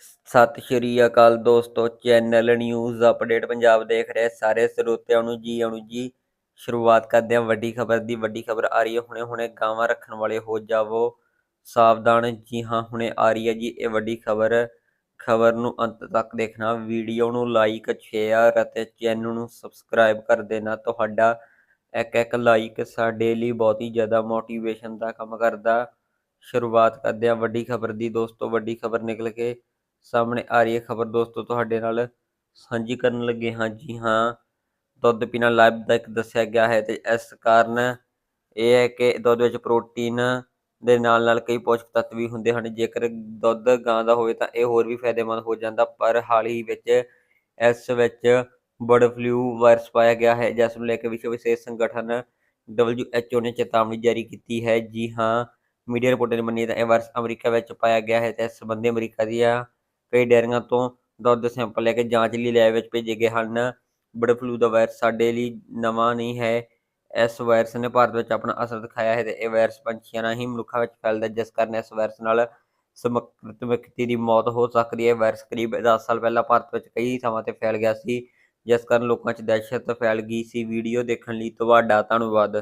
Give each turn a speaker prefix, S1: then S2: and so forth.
S1: ਸਤਿ ਸ਼੍ਰੀ ਅਕਾਲ ਦੋਸਤੋ, channel news update Punjab ਦੇਖ ਰਹੇ ਸਾਰੇ ਸਰੋਤਿਆਂ ਨੂੰ ਜੀ ਆਣੂ ਜੀ। ਸ਼ੁਰੂਆਤ ਕਰਦੇ ਹਾਂ ਵੱਡੀ ਖਬਰ ਦੀ, ਵੱਡੀ ਖਬਰ ਆ ਰਹੀ ਹੈ, ਹੁਣੇ ਹੁਣੇ ਗਾਵਾਂ ਰੱਖਣ ਵਾਲੇ ਹੋ ਜਾਵੋ। ਸਾਵਧਾਨ ਜੀ ਹਾਂ, ਹੁਣੇ ਆ ਰਹੀ ਹੈ ਜੀ ਇਹ ਵੱਡੀ ਖਬਰ। ਖਬਰ ਨੂੰ ਅੰਤ ਤੱਕ ਦੇਖਣਾ, ਵੀਡੀਓ ਨੂੰ ਲਾਈਕ ਸ਼ੇਅਰ ਅਤੇ ਚੈਨਲ ਨੂੰ ਸਬਸਕ੍ਰਾਈਬ ਕਰ ਦੇਣਾ। ਤੁਹਾਡਾ ਇੱਕ ਇੱਕ ਲਾਈਕ ਸਾਡੇ ਲਈ ਬਹੁਤ ਹੀ ਜ਼ਿਆਦਾ ਮੋਟੀਵੇਸ਼ਨ ਦਾ ਕੰਮ ਕਰਦਾ। ਸ਼ੁਰੂਆਤ ਕਰਦੇ ਹਾਂ ਵੱਡੀ ਖਬਰ ਦੀ ਦੋਸਤੋ, ਵੱਡੀ ਖਬਰ ਨਿਕਲ ਕੇ ਸਾਹਮਣੇ ਆ ਰਹੀ ਹੈ ਖਬਰ ਦੋਸਤੋ, ਤੁਹਾਡੇ ਨਾਲ ਸਾਂਝੀ ਕਰਨ ਲੱਗੇ ਹਾਂ ਜੀ ਹਾਂ। ਦੁੱਧ ਪੀਣਾ ਲਾਭਦਾਇਕ ਦੱਸਿਆ ਗਿਆ ਹੈ ਤੇ ਇਸ ਕਾਰਨ ਇਹ ਹੈ ਕਿ ਦੁੱਧ ਵਿੱਚ ਪ੍ਰੋਟੀਨ ਦੇ ਨਾਲ ਨਾਲ ਕਈ ਪੋਸ਼ਕ ਤੱਤ ਵੀ ਹੁੰਦੇ ਹਨ। ਜੇਕਰ ਦੁੱਧ ਗਾਂ ਦਾ ਹੋਵੇ ਤਾਂ ਇਹ ਹੋਰ ਵੀ ਫਾਇਦੇਮੰਦ ਹੋ ਜਾਂਦਾ, ਪਰ ਹਾਲ ਹੀ ਵਿੱਚ ਇਸ ਵਿੱਚ ਬਰਡ ਫਲੂ ਵਾਇਰਸ ਪਾਇਆ ਗਿਆ ਹੈ, ਜਿਸ ਨੂੰ ਲੈ ਕੇ ਵਿਸ਼ਵ ਸਿਹਤ ਸੰਗਠਨ WHO ਨੇ ਚੇਤਾਵਨੀ ਜਾਰੀ ਕੀਤੀ ਹੈ। ਜੀ ਹਾਂ, ਮੀਡੀਆ ਰਿਪੋਰਟਾਂ ਦੀ ਮੰਨੀਏ ਤਾਂ ਇਹ ਵਾਇਰਸ ਅਮਰੀਕਾ ਵਿੱਚ ਪਾਇਆ ਗਿਆ ਹੈ ਤੇ ਇਸ ਸੰਬੰਧੀ ਅਮਰੀਕਾ ਦੀਆਂ ਕਈ ਡੇਅਰੀਆਂ ਤੋਂ ਦੁੱਧ ਸੈਂਪਲ ਲੈ ਕੇ ਜਾਂਚ ਲਈ ਲੈਬ ਵਿੱਚ ਭੇਜੇ ਗਏ ਹਨ। ਬਰਡ ਫਲੂ ਦਾ ਵਾਇਰਸ ਸਾਡੇ ਲਈ ਨਵਾਂ ਨਹੀਂ ਹੈ। ਇਸ ਵਾਇਰਸ ਨੇ ਭਾਰਤ ਵਿੱਚ ਆਪਣਾ ਅਸਰ ਦਿਖਾਇਆ ਹੈ ਤੇ ਇਹ ਵਾਇਰਸ ਪੰਛੀਆਂ ਰਾਹੀਂ ਮਨੁੱਖਾਂ ਵਿੱਚ ਫੈਲਦਾ ਜਿਸ ਕਾਰਨ ਇਸ ਵਾਇਰਸ ਨਾਲ ਸੰਕਰਮਿਤ ਵਿਅਕਤੀ ਦੀ ਮੌਤ ਹੋ ਸਕਦੀ ਹੈ। ਵਾਇਰਸ ਕਰੀਬ 10 ਸਾਲ ਪਹਿਲਾਂ ਭਾਰਤ ਵਿੱਚ ਕਈ ਥਾਵਾਂ ਤੇ ਫੈਲ ਗਿਆ ਸੀ, ਜਿਸ ਕਾਰਨ ਲੋਕਾਂ 'ਚ ਦਹਿਸ਼ਤ ਫੈਲ ਗਈ ਸੀ। ਵੀਡੀਓ ਦੇਖਣ ਲਈ ਤੁਹਾਡਾ ਧੰਨਵਾਦ।